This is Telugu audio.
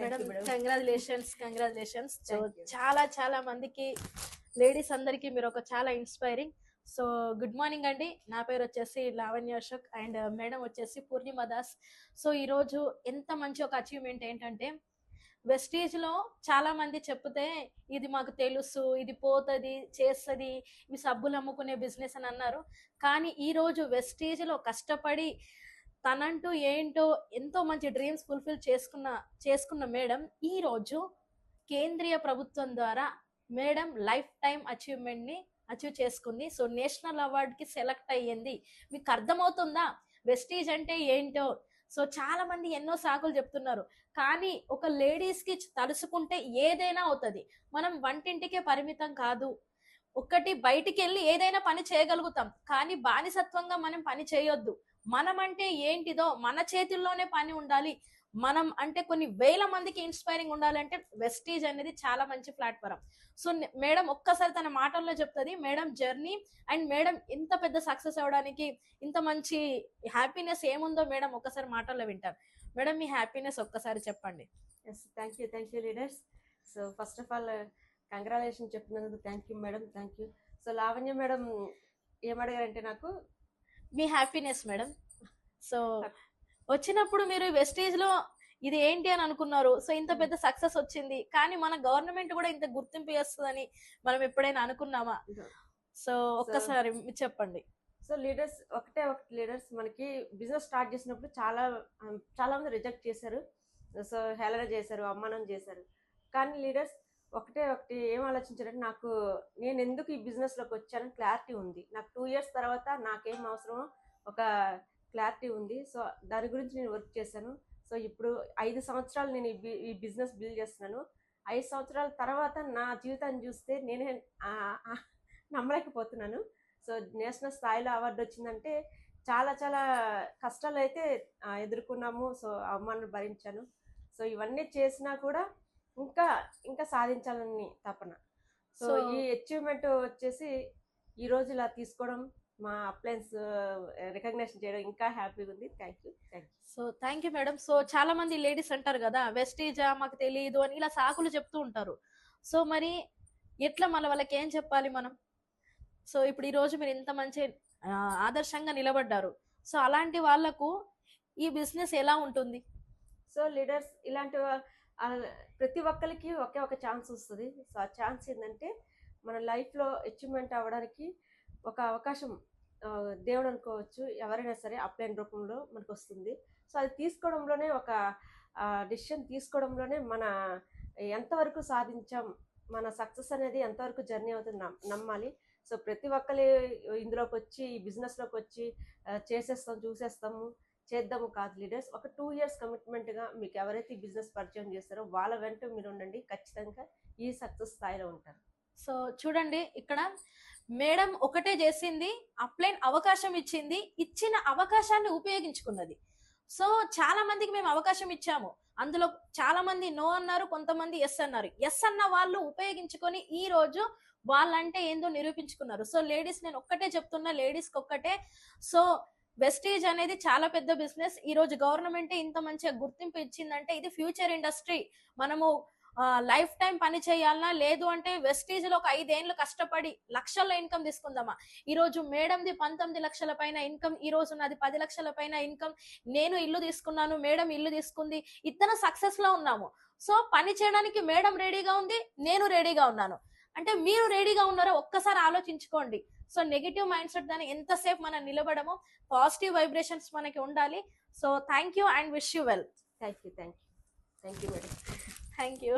మేడం. Congratulations congratulations so. చాలా చాలా మందికి లేడీస్ అందరికి మీరు ఒక చాలా ఇన్స్పైరింగ్ సో గుడ్ మార్నింగ్ అండి. నా పేరు వచ్చేసి లావణ్య అశోక్ అండ్ మేడం వచ్చేసి పూర్ణిమ దాస్. సో ఈరోజు ఎంత మంచి ఒక అచీవ్మెంట్ ఏంటంటే వెస్టీజ్లో చాలా మంది చెప్తే ఇది మాకు తెలుసు ఇది పోతుంది చేస్తుంది ఇవి సబ్బులు అమ్ముకునే బిజినెస్ అని అన్నారు. కానీ ఈ రోజు వెస్టీజ్లో కష్టపడి తనంటూ ఏంటో ఎంతో మంచి డ్రీమ్స్ ఫుల్ఫిల్ చేసుకున్న చేసుకున్న మేడం ఈరోజు కేంద్రీయ ప్రభుత్వం ద్వారా మేడం లైఫ్ టైం అచీవ్మెంట్ని అచీవ్ చేసుకుంది. సో నేషనల్ అవార్డ్కి సెలెక్ట్ అయ్యింది. మీకు అర్థమవుతుందా? వెస్టీజ్ అంటే ఏంటో? సో చాలా మంది ఎన్నో సాకులు చెప్తున్నారు. కానీ ఒక లేడీస్కి తలుసుకుంటే ఏదైనా అవుతుంది. మనం వంటింటికే పరిమితం కాదు. ఒక్కటి బయటికి వెళ్ళి ఏదైనా పని చేయగలుగుతాం. కానీ బానిసత్వంగా మనం పని చేయొద్దు. మనం అంటే ఏంటిదో మన చేతుల్లోనే పని ఉండాలి. మనం అంటే కొన్ని వేల మందికి ఇన్స్పైరింగ్ ఉండాలంటే వెస్టీజ్ అనేది చాలా మంచి ప్లాట్ఫారం సో మేడం ఒక్కసారి తన మాటల్లో చెప్తుంది మేడం జర్నీ అండ్ మేడం ఇంత పెద్ద సక్సెస్ అవడానికి ఇంత మంచి హ్యాపీనెస్ ఏముందో మేడం ఒక్కసారి మాటల్లో వింటారు. మేడం మీ హ్యాపీనెస్ ఒక్కసారి చెప్పండి. Yes thank you thank you leaders so first of all congratulation చెప్పినందుకు thank you madam thank you so Lavanya madam ఏమడిగారంటే నాకు మీ హ్యాపీనెస్ మేడం. సో వచ్చినప్పుడు మీరు వెస్టేజ్లో ఇది ఏంటి అని అనుకున్నారు. సో ఇంత పెద్ద సక్సెస్ వచ్చింది. కానీ మన గవర్నమెంట్ కూడా ఇంత గుర్తింపు చేస్తుందని మనం ఎప్పుడైనా అనుకున్నామా? సో ఒక్కసారి చెప్పండి. సో లీడర్స్ ఒకటే ఒకటి లీడర్స్ మనకి బిజినెస్ స్టార్ట్ చేసినప్పుడు చాలా చాలా మంది రిజెక్ట్ చేశారు. సో హేళన చేశారు అవమానం చేశారు. కానీ లీడర్స్ ఒకటే ఒకటి ఏం ఆలోచించారంటే నాకు నేను ఎందుకు ఈ బిజినెస్లోకి వచ్చానని క్లారిటీ ఉంది. నాకు టూ ఇయర్స్ తర్వాత నాకేం అవసరమో ఒక క్లారిటీ ఉంది. సో దాని గురించి నేను వర్క్ చేశాను. సో ఇప్పుడు ఐదు సంవత్సరాలు నేను ఈ బి- ఈ బిజినెస్ బిల్డ్ చేస్తున్నాను. ఐదు సంవత్సరాల తర్వాత నా జీవితాన్ని చూస్తే నేనే నమ్మలేకపోతున్నాను. సో నేషనల్ స్థాయిలో అవార్డు వచ్చిందంటే చాలా చాలా కష్టాలు అయితే ఎదుర్కొన్నాము. సో అవమానాలు భరించాను. సో ఇవన్నీ చేసినా కూడా ఇంకా ఇంకా సాధించాలని తపన. సో ఈ అచీవ్మెంట్ వచ్చేసి ఈ రోజు ఇలా తీసుకోవడం మా అప్లయన్స్ రికగ్నేషన్ చేయడం ఇంకా హ్యాపీగా ఉంది. Thank you thank you so thank you madam so చాలా మంది లేడీస్ అంటారు కదా వెస్టేజా మాకు తెలియదు అని ఇలా సాకులు చెప్తూ ఉంటారు. సో మరి ఎట్లా మన వాళ్ళకి ఏం చెప్పాలి మనం? సో ఇప్పుడు ఈ రోజు మీరు ఇంత మంచి ఆదర్శంగా నిలబడ్డారు. సో అలాంటి వాళ్ళకు ఈ బిజినెస్ ఎలా ఉంటుంది? సో లీడర్స్ ఇలాంటి ప్రతి ఒక్కరికి ఒకే ఒక ఛాన్స్ వస్తుంది. సో ఆ ఛాన్స్ ఏంటంటే మన లైఫ్లో అచీవ్మెంట్ అవ్వడానికి ఒక అవకాశం దేవుడు అనుకోవచ్చు. ఎవరైనా సరే అప్లైన్ రూపంలో మనకు వస్తుంది సో అది తీసుకోవడంలోనే ఒక డిసిషన్ తీసుకోవడంలోనే మన ఎంతవరకు సాధించాం మన సక్సెస్ అనేది ఎంతవరకు జర్నీ అవుతుంది నమ్- నమ్మాలి. సో ప్రతి ఒక్కరి ఇందులోకి వచ్చి ఈ బిజినెస్లోకి వచ్చి చేసేస్తాం చూసేస్తాము చేద్దాము కాదు లీడర్స్. ఒక టూ ఇయర్స్ కమిట్మెంట్గా మీకు ఎవరైతే బిజినెస్ పరిచయం చేస్తారో వాళ్ళ వెంట మీరు ఉండండి. ఖచ్చితంగా ఈ సక్సెస్ స్థాయిలో ఉంటారు. సో చూడండి ఇక్కడ మేడం ఒకటే చేసింది అప్లైన్ అవకాశం ఇచ్చింది ఇచ్చిన అవకాశాన్ని ఉపయోగించుకున్నది. సో చాలా మందికి మేము అవకాశం ఇచ్చాము. అందులో చాలా మంది నో అన్నారు కొంతమంది ఎస్ అన్నారు. ఎస్ అన్న వాళ్ళు ఉపయోగించుకొని ఈ రోజు వాళ్ళంటే ఏందో నిరూపించుకున్నారు. సో లేడీస్ నేను ఒక్కటే చెప్తున్నా లేడీస్కి ఒక్కటే. సో వెస్టేజ్ అనేది చాలా పెద్ద బిజినెస్. ఈ రోజు గవర్నమెంట్ ఇంత మంచిగా గుర్తింపు ఇచ్చిందంటే ఇది ఫ్యూచర్ ఇండస్ట్రీ. మనము లైఫ్ టైం పని చేయాలన్నా లేదు అంటే వెస్టీజ్లో ఒక ఐదేళ్ళు కష్టపడి లక్షల్లో ఇన్కమ్ తీసుకుందామా? ఈ రోజు మేడంది పంతొమ్మిది లక్షల పైన ఇన్కమ్ ఈ రోజు నాది పది లక్షల పైన ఇన్కమ్ నేను ఇల్లు తీసుకున్నాను మేడం ఇల్లు తీసుకుంది ఇద్దరు సక్సెస్లో ఉన్నాము. సో పని చేయడానికి మేడం రెడీగా ఉంది నేను రెడీగా ఉన్నాను. అంటే మీరు రెడీగా ఉన్నారో ఒక్కసారి ఆలోచించుకోండి. సో నెగిటివ్ మైండ్ సెట్ దాన్ని ఎంతసేపు మనం నిలబడము పాజిటివ్ వైబ్రేషన్స్ మనకి ఉండాలి. So thank you and wish you well. Thank you thank you. Thank you madam. Thank you